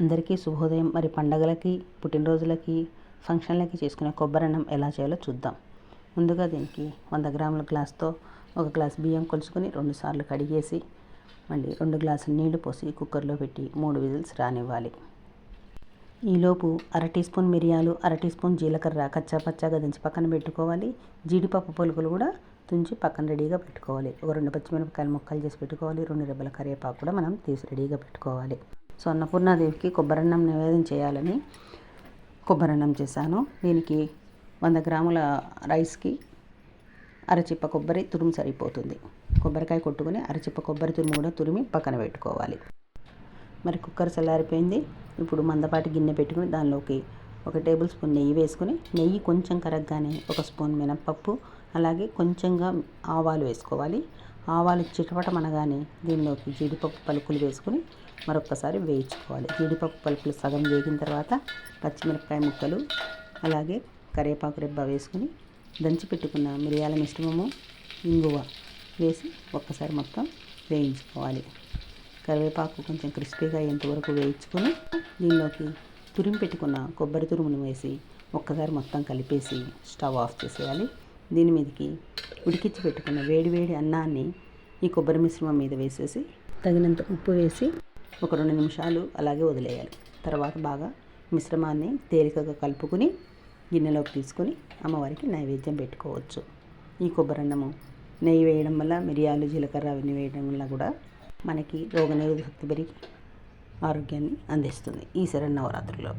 అందరికీ శుభోదయం. మరి పండగలకి పుట్టినరోజులకి ఫంక్షన్లకి చేసుకునే కొబ్బరి అన్నం ఎలా చేయాలో చూద్దాం. ముందుగా దీనికి వంద గ్రాముల గ్లాస్తో ఒక గ్లాస్ బియ్యం కొలుచుకొని రెండు సార్లు కడిగేసి మళ్ళీ రెండు గ్లాసులు నీళ్ళు పోసి కుక్కర్లో పెట్టి మూడు విజిల్స్ రానివ్వాలి. ఈలోపు అర టీ స్పూన్ మిరియాలు అర టీ స్పూన్ జీలకర్ర కచ్చా పచ్చాగా దించి పక్కన పెట్టుకోవాలి. జీడిపప్పు పలుకులు కూడా తుంచి పక్కన రెడీగా పెట్టుకోవాలి. ఒక రెండు పచ్చిమిరపకాయలు ముక్కలు చేసి పెట్టుకోవాలి. రెండు రెబ్బల కరివేపాకు కూడా మనం తీసి రెడీగా పెట్టుకోవాలి. సో అన్నపూర్ణాదేవికి కొబ్బరన్నం నివేదన చేయాలని కొబ్బరన్నం చేశాను. దీనికి వంద గ్రాముల రైస్కి అరచిప్ప కొబ్బరి తురుము సరిపోతుంది. కొబ్బరికాయ కొట్టుకుని అరచిప్ప కొబ్బరి తురుము కూడా తురిమి పక్కన పెట్టుకోవాలి. మరి కుక్కర్ చల్లారిపోయింది. ఇప్పుడు మందపాటి గిన్నె పెట్టుకుని దానిలోకి ఒక టేబుల్ స్పూన్ నెయ్యి వేసుకుని నెయ్యి కొంచెం కరగ్గానే ఒక స్పూన్ మినప్పప్పు అలాగే కొంచెంగా ఆవాలు వేసుకోవాలి. ఆవాలు చిటపటమనగానే దీనిలోకి జీడిపప్పు పలుకులు వేసుకుని మరొకసారి వేయించుకోవాలి. జీడిపప్పు పలుకులు సగం వేగిన తర్వాత పచ్చిమిరపకాయ ముక్కలు అలాగే కరివేపాకు రెబ్బ వేసుకుని దంచి పెట్టుకున్న మిరియాల మిశ్రమము ఇంగువ వేసి ఒక్కసారి మొత్తం వేయించుకోవాలి. కరివేపాకు కొంచెం క్రిస్పీగా అయ్యేంతవరకు వేయించుకొని దీనిలోకి తురిమి పెట్టుకున్న కొబ్బరి తురుమును వేసి ఒక్కసారి మొత్తం కలిపేసి స్టవ్ ఆఫ్ చేసేయాలి. దీని మీదకి ఉడికించి పెట్టుకున్న వేడి వేడి అన్నాన్ని ఈ కొబ్బరి మిశ్రమం మీద వేసేసి తగినంత ఉప్పు వేసి ఒక రెండు నిమిషాలు అలాగే వదిలేయాలి. తర్వాత బాగా మిశ్రమాన్ని తేలికగా కలుపుకుని గిన్నెలోకి తీసుకొని అమ్మవారికి నైవేద్యం పెట్టుకోవచ్చు. ఈ కొబ్బరి అన్నము నెయ్యి వేయడం వల్ల మిరియాలు జీలకర్ర అవన్నీ వేయడం వల్ల కూడా మనకి రోగనిరోధక శక్తి పెరిగి ఆరోగ్యాన్ని అందిస్తుంది. ఈ శరణ్ నవరాత్రిలో